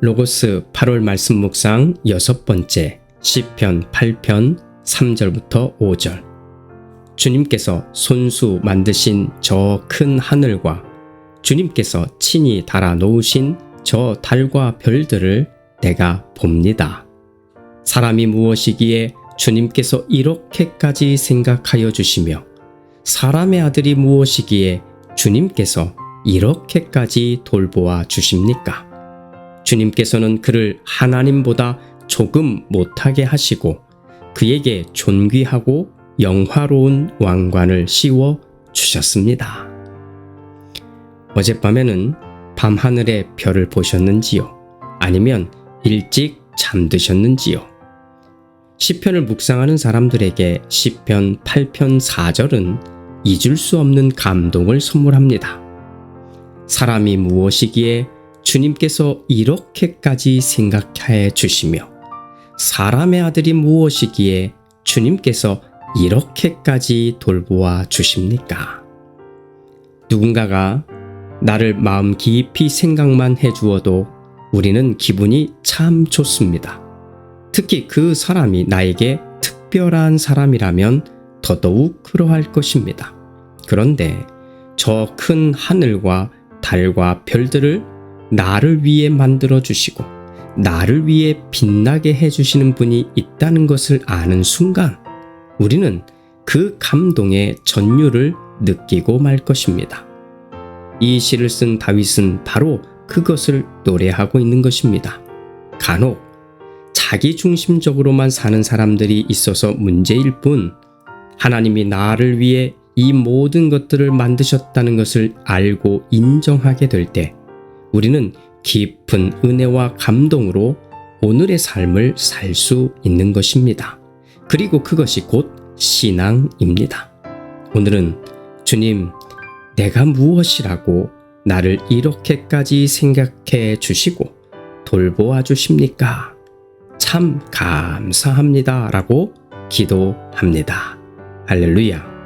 로고스 8월 말씀 묵상 여섯 번째 시편 8편 3절부터 5절 주님께서 손수 만드신 저 큰 하늘과 주님께서 친히 달아 놓으신 저 달과 별들을 내가 봅니다. 사람이 무엇이기에 주님께서 이렇게까지 생각하여 주시며 사람의 아들이 무엇이기에 주님께서 이렇게까지 돌보아 주십니까? 주님께서는 그를 하나님보다 조금 못하게 하시고 그에게 존귀하고 영화로운 왕관을 씌워 주셨습니다. 어젯밤에는 밤하늘의 별을 보셨는지요? 아니면 일찍 잠드셨는지요? 시편을 묵상하는 사람들에게 시편 8편 4절은 잊을 수 없는 감동을 선물합니다. 사람이 무엇이기에 주님께서 이렇게까지 생각해 주시며 사람의 아들이 무엇이기에 주님께서 이렇게까지 돌보아 주십니까? 누군가가 나를 마음 깊이 생각만 해 주어도 우리는 기분이 참 좋습니다. 특히 그 사람이 나에게 특별한 사람이라면 더더욱 그러할 것입니다. 그런데 저 큰 하늘과 달과 별들을 나를 위해 만들어 주시고 나를 위해 빛나게 해 주시는 분이 있다는 것을 아는 순간 우리는 그 감동의 전율을 느끼고 말 것입니다. 이 시를 쓴 다윗은 바로 그것을 노래하고 있는 것입니다. 간혹 자기 중심적으로만 사는 사람들이 있어서 문제일 뿐 하나님이 나를 위해 이 모든 것들을 만드셨다는 것을 알고 인정하게 될 때 우리는 깊은 은혜와 감동으로 오늘의 삶을 살 수 있는 것입니다. 그리고 그것이 곧 신앙입니다. 오늘은 주님, 내가 무엇이라고 나를 이렇게까지 생각해 주시고 돌보아 주십니까? 참 감사합니다. 라고 기도합니다. 할렐루야.